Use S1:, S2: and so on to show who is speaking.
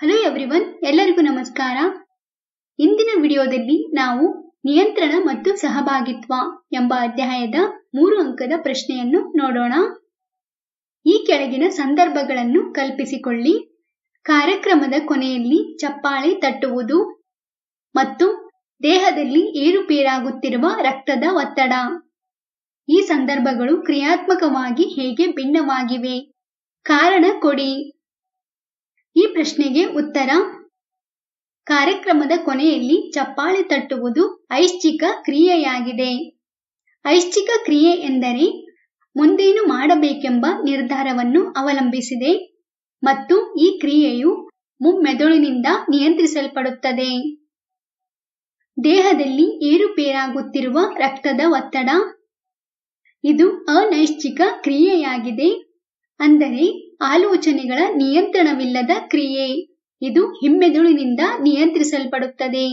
S1: Hello everyone ಎಲ್ಲರಿಗೂ ನಮಸ್ಕಾರ. ಇಂದಿನ ವಿಡಿಯೋದಲ್ಲಿ ನಾವು ನಿಯಂತ್ರಣ ಮತ್ತು ಸಹಭಾಗಿತ್ವ ಎಂಬ ಅಧ್ಯಾಯದ ಮೂರು ಅಂಕದ ಪ್ರಶ್ನೆಯನ್ನು ನೋಡೋಣ. ಈ ಕೆಳಗಿನ ಸಂದರ್ಭಗಳನ್ನು ಕಲ್ಪಿಸಿಕೊಳ್ಳಿ. ಕಾರ್ಯಕ್ರಮದ ಕೊನೆಯಲ್ಲಿ ಚಪ್ಪಾಳೆ ತಟ್ಟುವುದು ಮತ್ತು ದೇಹದಲ್ಲಿ ಏರುಪೇರಾಗುತ್ತಿರುವ ರಕ್ತದ ಒತ್ತಡ. ಈ ಸಂದರ್ಭಗಳು ಕ್ರಿಯಾತ್ಮಕವಾಗಿ ಹೇಗೆ ಭಿನ್ನವಾಗಿವೆ? ಕಾರಣ ಕೊಡಿ. ಪ್ರಶ್ನೆಗೆ ಉತ್ತರ. ಕಾರ್ಯಕ್ರಮದ ಕೊನೆಯಲ್ಲಿ ಚಪ್ಪಾಳೆ ತಟ್ಟುವುದು ಐಶ್ಚಿಕ ಕ್ರಿಯೆಯಾಗಿದೆ. ಐಶ್ಚಿಕ ಕ್ರಿಯೆ ಎಂದರೆ ಮುಂದೇನು ಮಾಡಬೇಕೆಂಬ ನಿರ್ಧಾರವನ್ನು ಅವಲಂಬಿಸಿದೆ ಮತ್ತು ಈ ಕ್ರಿಯೆಯು ಮುಮ್ಮೆದುಳಿನಿಂದ ನಿಯಂತ್ರಿಸಲ್ಪಡುತ್ತದೆ. ದೇಹದಲ್ಲಿ ಏರುಪೇರಾಗುತ್ತಿರುವ ರಕ್ತದ ಒತ್ತಡ. ಇದು ಅನೈಶ್ಚಿಕ ಕ್ರಿಯೆಯಾಗಿದೆ. ಅಂದರೆ ಆಲೋಚನೆಗಳ ನಿಯಂತ್ರಣವಿಲ್ಲದ ಕ್ರಿಯೆ. ಇದು ಹಿಮ್ಮೆದುಳಿನಿಂದ ನಿಯಂತ್ರಿಸಲ್ಪಡುತ್ತದೆ.